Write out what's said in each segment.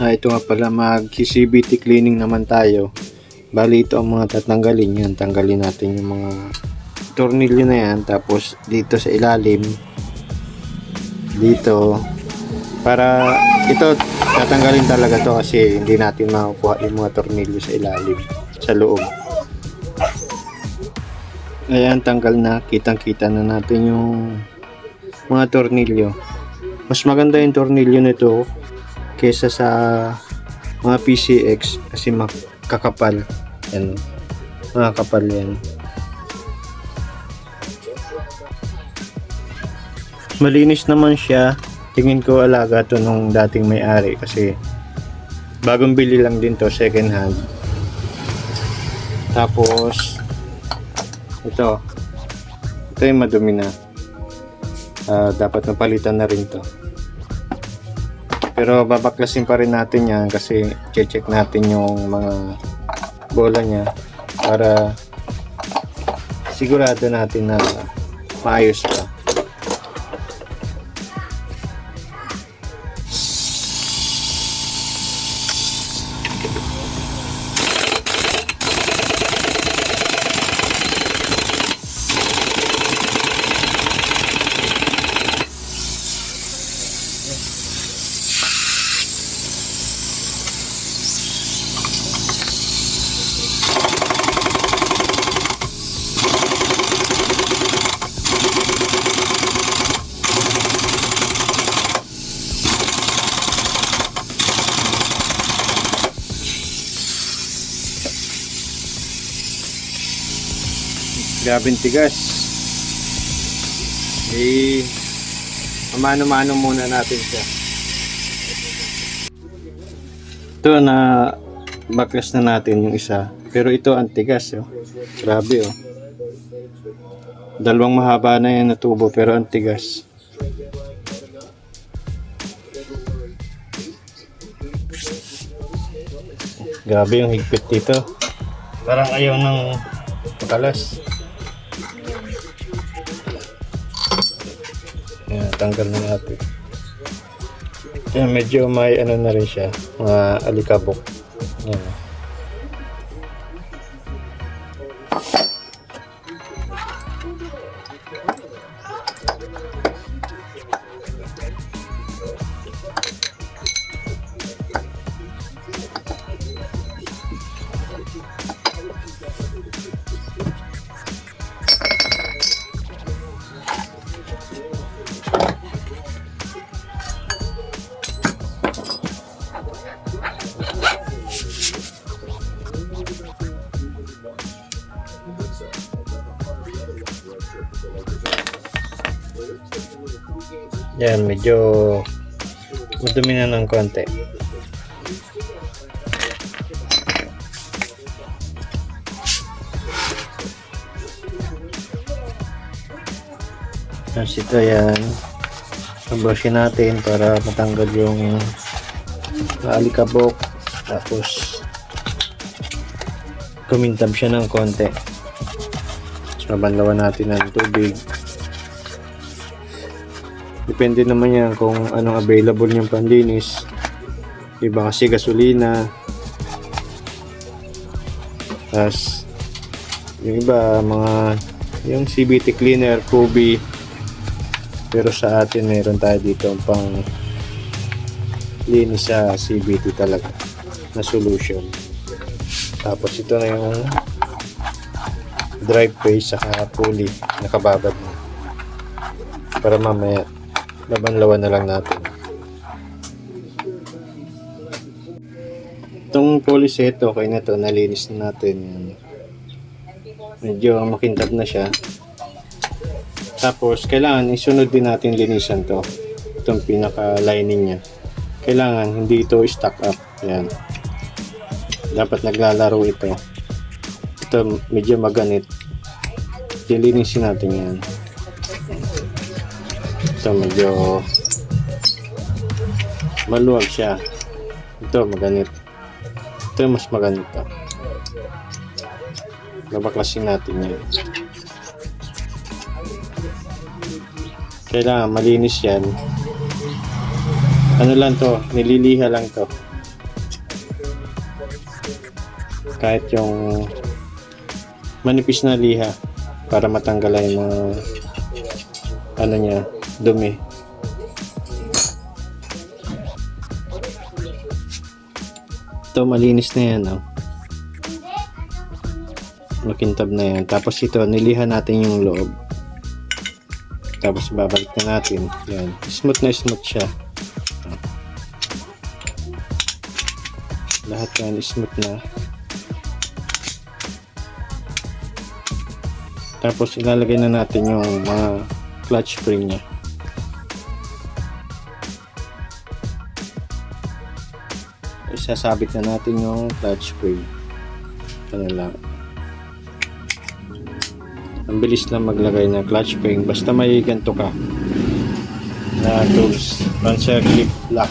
Ah, ito nga pala, mag-CBT cleaning naman tayo. Bali, ito ang mga tatanggalin yan. Tanggalin natin yung mga tornilyo na yan. Tapos, dito sa ilalim, dito, para ito, tatanggalin talaga to kasi hindi natin makukuha yung mga tornilyo sa ilalim, sa loob. Ayan, tanggal na. Kitang-kita na natin yung mga tornilyo. Mas maganda yung tornilyo nito kesa sa mga PCX kasi makakapal. Yan. Makakapal yan. Malinis naman siya. Tingin ko alaga to nung dating may-ari kasi bagong bili lang din to second hand. Tapos ito ito yung madumi na. Ah, dapat napalitan na rin to. Pero babaklasin pa rin natin yan kasi check natin yung mga bola niya para sigurado natin na maayos pa. Grabing tigas. Eh, mano-mano muna natin siya. Ito na baklas na natin yung isa. Pero ito ang tigas. Oh. Grabe oh. Dalawang mahaba na yan na tubo pero ang tigas. Grabe yung higpit dito. Parang ayaw ng makalas. Yan, tanggal na natin. Yan, medyo may ano na rin siya, mga alikabok. Yan. Yan, medyo madumi na ng konti. Tapos ito yan. Brush natin para matanggal yung alikabok. Tapos kumintab siya ng konti. Tapos mabanlawan natin ng tubig. Depende naman yan kung anong available niyang panlinis. Iba kasi gasolina. Tapos, yung iba, mga, yung CBT cleaner, Kobe. Pero sa atin, meron tayo dito pang linis sa CBT talaga na solution. Tapos ito na yung drive phase saka pulley nakababad na. Para mamaya laban-lawan na lang natin. Itong poliset, okay na to, nalinis na natin. Yan. Medyo makintab na siya. Tapos, kailangan isunod din natin linisan to. Itong pinaka-lining niya. Kailangan hindi ito stuck up. Yan. Dapat naglalaro ito. Ito medyo maganit. Dilinisin natin yan. Ito medyo maluwag siya. Ito maganit. Ito mas maganit to. Babaklasin natin yan. Kailangan malinis yan. Ano lang to, nililiha lang to. kahit yung manipis na liha para matanggalan yung mga ano niya, dumi. Ito, malinis na yan, oh. Makintab na yan. Tapos ito, nilihan natin yung loob. Tapos babalik na natin. Yan. Smooth na smooth siya. Lahat yan, smooth na. Tapos ilalagay na natin yung mga clutch spring niya. Isasabit na natin yung clutch spring. Ano lang. Ang bilis lang maglagay ng clutch spring basta may ganito ka na tools. Transfer clip lock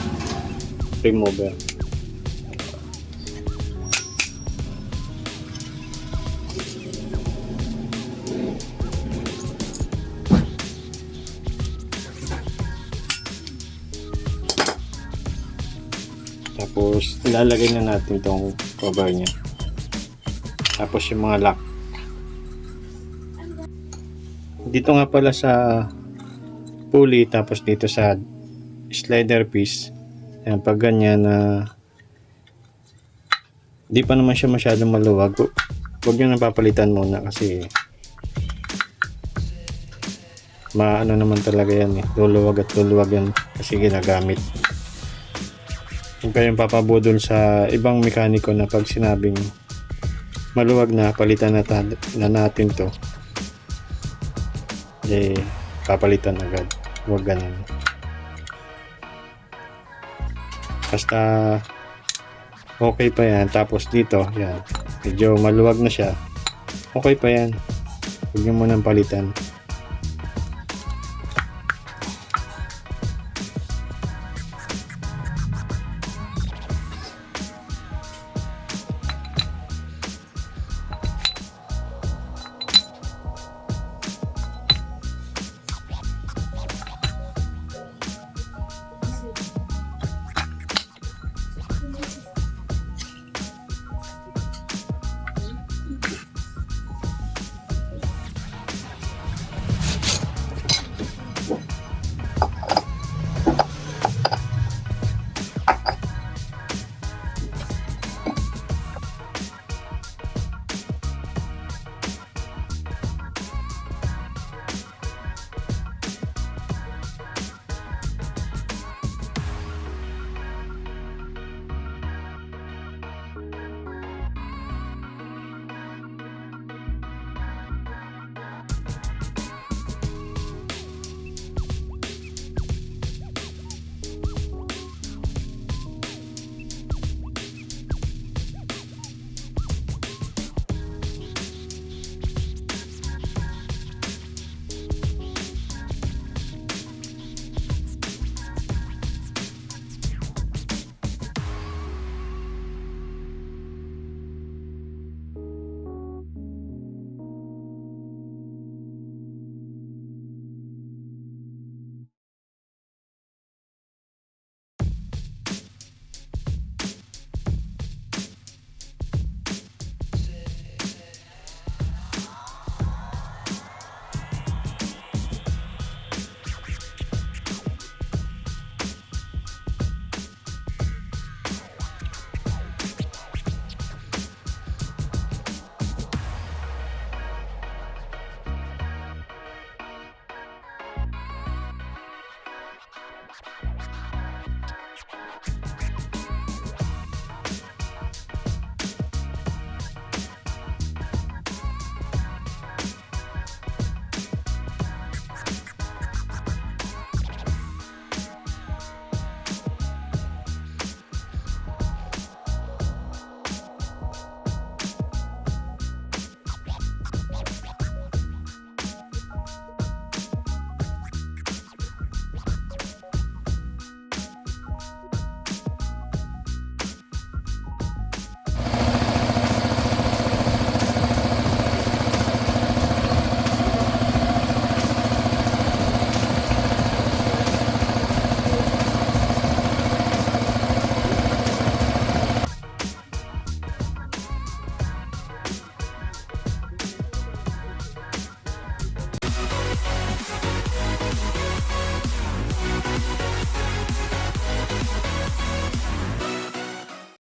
remover. Tapos, ilalagay na natin tong cover niya. Tapos yung mga lock. Dito nga pala sa pulley, tapos dito sa slider piece. Yan, pag ganyan na di pa naman siya masyadong maluwag. Hu- Huwag nyo napapalitan muna kasi maano naman talaga yan eh. Luluwag at luluwag yan kasi ginagamit. Huwag kayong papabudol sa ibang mekaniko na pag sinabing maluwag na, palitan na, na natin to. Eh, papalitan agad. Huwag ganun. Basta okay pa yan. Tapos dito, yan. Medyo maluwag na siya. Okay pa yan. Huwag nyo munang palitan.